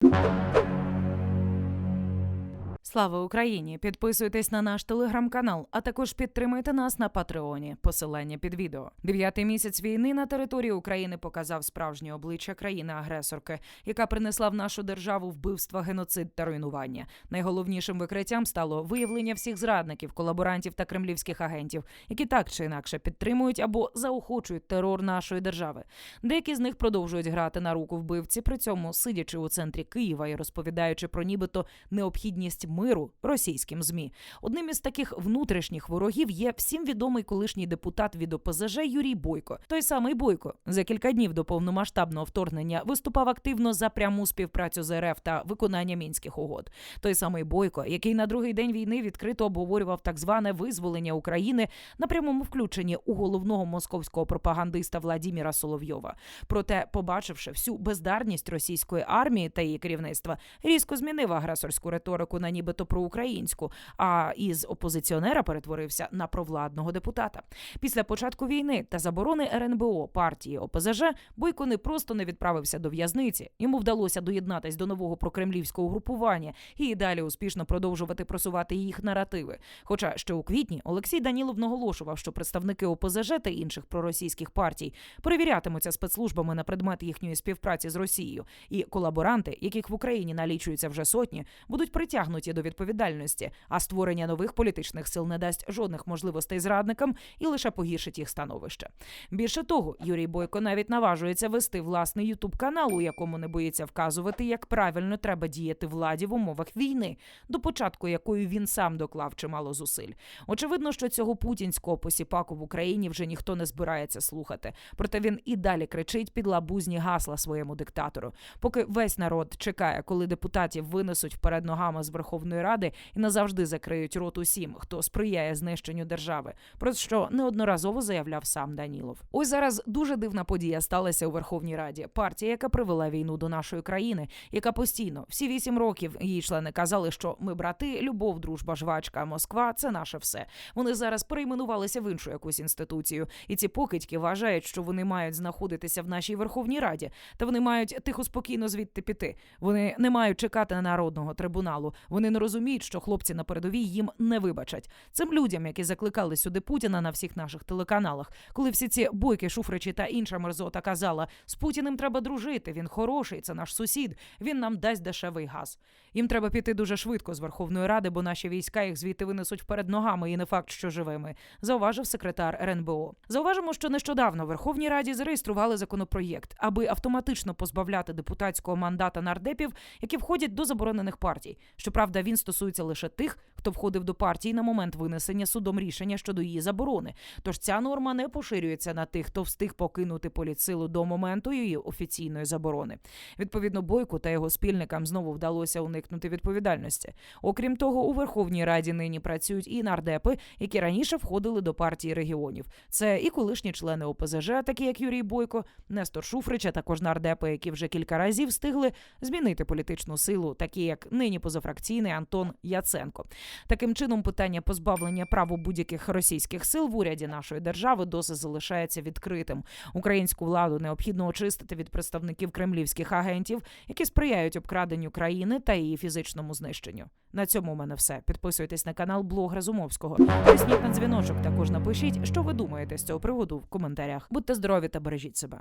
you. Слава Україні! Підписуйтесь на наш телеграм-канал, а також підтримуйте нас на Патреоні. Посилання під відео. Дев'ятий місяць війни на території України показав справжнє обличчя країни-агресорки, яка принесла в нашу державу вбивства, геноцид та руйнування. Найголовнішим викриттям стало виявлення всіх зрадників, колаборантів та кремлівських агентів, які так чи інакше підтримують або заохочують терор нашої держави. Деякі з них продовжують грати на руку вбивці, при цьому сидячи у центрі Києва і розповідаючи про нібито необхідність миру російським змі. Одним із таких внутрішніх ворогів є всім відомий колишній депутат від ОПЗЖ Юрій Бойко. Той самий Бойко за кілька днів до повномасштабного вторгнення виступав активно за пряму співпрацю з РФ та виконання мінських угод. Той самий Бойко, який на другий день війни відкрито обговорював так зване визволення України на прямому включенні у головного московського пропагандиста Владіміра Соловйова. Проте, побачивши всю бездарність російської армії та її керівництва, різко змінив агресорську риторику на нібито проукраїнську, а із опозиціонера перетворився на провладного депутата. Після початку війни та заборони РНБО партії ОПЗЖ Бойко не просто не відправився до в'язниці. Йому вдалося доєднатись до нового прокремлівського групування і далі успішно продовжувати просувати їх наративи. Хоча ще у квітні Олексій Данілов наголошував, що представники ОПЗЖ та інших проросійських партій перевірятимуться спецслужбами на предмет їхньої співпраці з Росією, і колаборанти, яких в Україні налічується вже сотні, будуть притягнуті до відповідальності. А створення нових політичних сил не дасть жодних можливостей зрадникам і лише погіршить їх становище. Більше того, Юрій Бойко навіть наважується вести власний ютуб канал, у якому не боїться вказувати, як правильно треба діяти владі в умовах війни, до початку якої він сам доклав чимало зусиль. Очевидно, що цього путінського посіпаку в Україні вже ніхто не збирається слухати. Проте він і далі кричить під лабузні гасла своєму диктатору. Поки весь народ чекає, коли депутатів винесуть вперед ногами з Верховної Ради і назавжди закриють рот усім, хто сприяє знищенню держави, про що неодноразово заявляв сам Данілов. Ось зараз дуже дивна подія сталася у Верховній Раді. Партія, яка привела війну до нашої країни, яка постійно всі вісім років її члени казали, що ми брати, любов, дружба, жвачка, Москва це наше все. Вони зараз перейменувалися в іншу якусь інституцію, і ці покидьки вважають, що вони мають знаходитися в нашій Верховній Раді, та вони мають тихо спокійно звідти піти. Вони не мають чекати на народного трибуналу. Вони розуміють, що хлопці на передовій їм не вибачать. Цим людям, які закликали сюди Путіна на всіх наших телеканалах, коли всі ці бойки, шуфричі та інша мерзота казала, з Путіним треба дружити. Він хороший, це наш сусід. Він нам дасть дешевий газ. Їм треба піти дуже швидко з Верховної Ради, бо наші війська їх звідти винесуть вперед ногами, і не факт, що живими. Зауважив секретар РНБО. Зауважимо, що нещодавно в Верховній Раді зареєстрували законопроєкт, аби автоматично позбавляти депутатського мандата нардепів, які входять до заборонених партій. Щоправда, він стосується лише тих, хто входив до партії на момент винесення судом рішення щодо її заборони. Тож ця норма не поширюється на тих, хто встиг покинути політсилу до моменту її офіційної заборони. Відповідно, бойку та його спільникам знову вдалося уникнути відповідальності. Окрім того, у Верховній Раді нині працюють і нардепи, які раніше входили до партії регіонів. Це і колишні члени ОПЗЖ, такі як Юрій Бойко, Нестор Шуфрич, а також нардепи, які вже кілька разів встигли змінити політичну силу, такі як нині позафракційний Антон Яценко. Таким чином, питання позбавлення прав будь-яких російських сил в уряді нашої держави досі залишається відкритим. Українську владу необхідно очистити від представників кремлівських агентів, які сприяють обкраденню країни та її фізичному знищенню. На цьому у мене все. Підписуйтесь на канал Блог Разумовського. Тисніть на дзвіночок. Також напишіть, що ви думаєте з цього приводу в коментарях. Будьте здорові та бережіть себе.